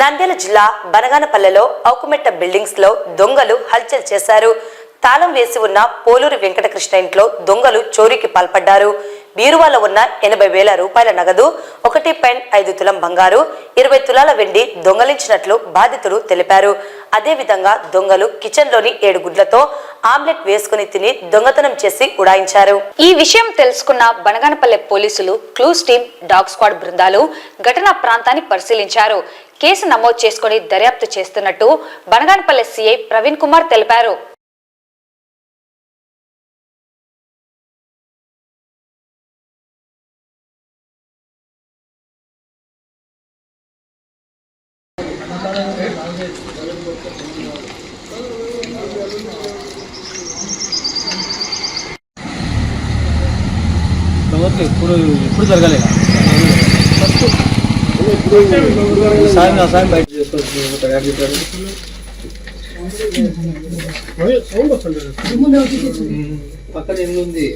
నంద్యాల జిల్లా బనగానపల్లెలో ఔకుమెట్ట బిల్డింగ్స్లో దొంగలు హల్చల్ చేశారు. తాళం వేసి ఉన్న పోలూరు వెంకటకృష్ణ ఇంట్లో దొంగలు చోరీకి పాల్పడ్డారు. బీరువాలో ఉన్న ఎనభై వేల రూపాయల నగదు ఒకటి పాయింట్ ఐదు తులం బంగారు ఇరవై తులాల వెండి దొంగలించినట్లు బాధితులు తెలిపారు. అదేవిధంగా దొంగలు కిచెన్లోని ఏడు గుడ్లతో ఆమ్లెట్ వేసుకుని తిని దొంగతనం చేసి ఉడాయించారు. ఈ విషయం తెలుసుకున్న బనగానపల్లె పోలీసులు క్లూస్ టీం డాగ్ స్క్వాడ్ బృందాలు ఘటనా ప్రాంతాన్ని పరిశీలించారు. కేసు నమోదు చేసుకుని దర్యాప్తు చేస్తున్నట్టు బనగానపల్లె సీఐ ప్రవీణ్ కుమార్ తెలిపారు. ఓకే ఇప్పుడు ఇప్పుడు జరగలేదు? సాయం సాయం బయట చేసుకోవచ్చు తయారు చేశారు. పక్కన ఎన్ని ఉంది?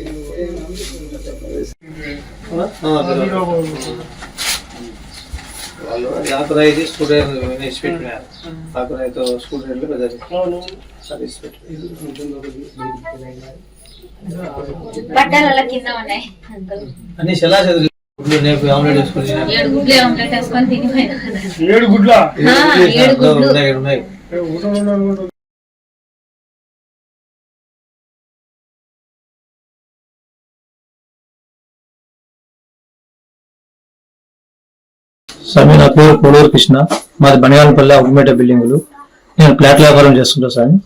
స్టూడెంట్ పెట్టినారు. స్టూడెంట్లు పెద్ద సర్వీస్ అన్ని ఎలా చదువు. ఏడు గుడ్లు ఆమ్లెట్ వేసుకొని ఏడు గుడ్లు. ఉన్నాయి స్వామి నా పేరు కోడూరు కృష్ణ. మాది బనియాలపల్లి అగ్మేట బిల్డింగులు. నేను ప్లాట్ వ్యాపారం చేసుకుంటా స్వామి.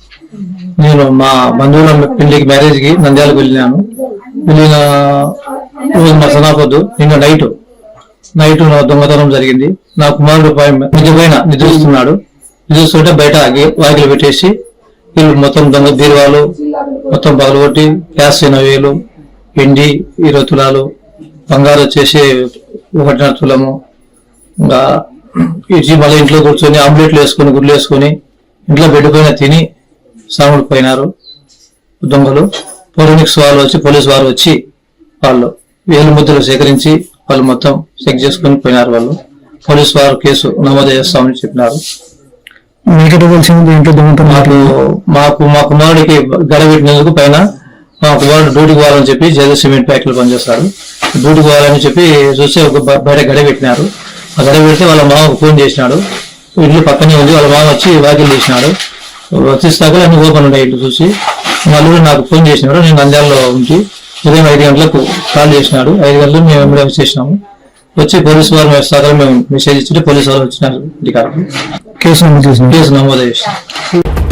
నేను మా బంధువుల పెళ్ళికి మ్యారేజ్కి నంద్యాలకు వెళ్ళినాను. వెళ్ళిన రోజు మా సనాపొద్దు నిన్న నైట్ నైట్ నా దొంగతనం జరిగింది. నా కుమారుడు నిజమైన నిద్రిస్తున్నాడు నిద్రిస్తుంటే బయట గే- వాకిలు పెట్టేసి వీళ్ళు మొత్తం దొంగ బీరువాలు మొత్తం పగలగొట్టి గ్యాస్ ఎనభై వేలు ఇరవై తులాలు బంగారు వచ్చేసి ఒకటిన్నర తులము ఇచ్చి మళ్ళీ ఇంట్లో కూర్చొని ఆమ్లెట్లు వేసుకొని గుడ్లు వేసుకొని ఇంట్లో పైన తిని సాముడు పోయినారు దొంగలు. పోలీనిక్స్ వాళ్ళు వచ్చి పోలీస్ వారు వచ్చి వాళ్ళు వేలు ముద్రలు సేకరించి వాళ్ళు మొత్తం చెక్ చేసుకొని పోయినారు వాళ్ళు. పోలీస్ వారు కేసు నమోదు చేస్తామని చెప్పినారు. మీకెట తెలిసింది ఇంట్లో దొంగతనం మాకు మాకు మా కుమారుడికి గడబెట్టినందుకు పైన మా కుమారుడు డ్యూటీకి పోవాలని చెప్పి జగ సిమెంట్ ఫ్యాక్టరీలో పనిచేస్తారు డ్యూటీకి పోవాలని చెప్పి చూస్తే ఒక బయట గడ గడ పెడితే వాళ్ళ మామకు ఫోన్ చేసినాడు. ఇల్లు పక్కనే ఉంది. వాళ్ళ మామ వచ్చి వాకిల్ చేసినాడు. వచ్చిస్తాక అన్ని ఓపెన్ ఉన్నాయి ఇల్లు చూసి. వాళ్ళు నాకు ఫోన్ చేసినాడు. నేను నంద్యాలలో ఉంచి ఉదయం ఐదు గంటలకు కాల్ చేసినాడు. ఐదు గంటలకు మేము ఎంబడే వచ్చేసినాము వచ్చి పోలీసు వారు వస్తాక మేము మెసేజ్ ఇచ్చి పోలీసు వారు వచ్చినారు. కేసు నమోదు కేసు నమోదు చేసినాం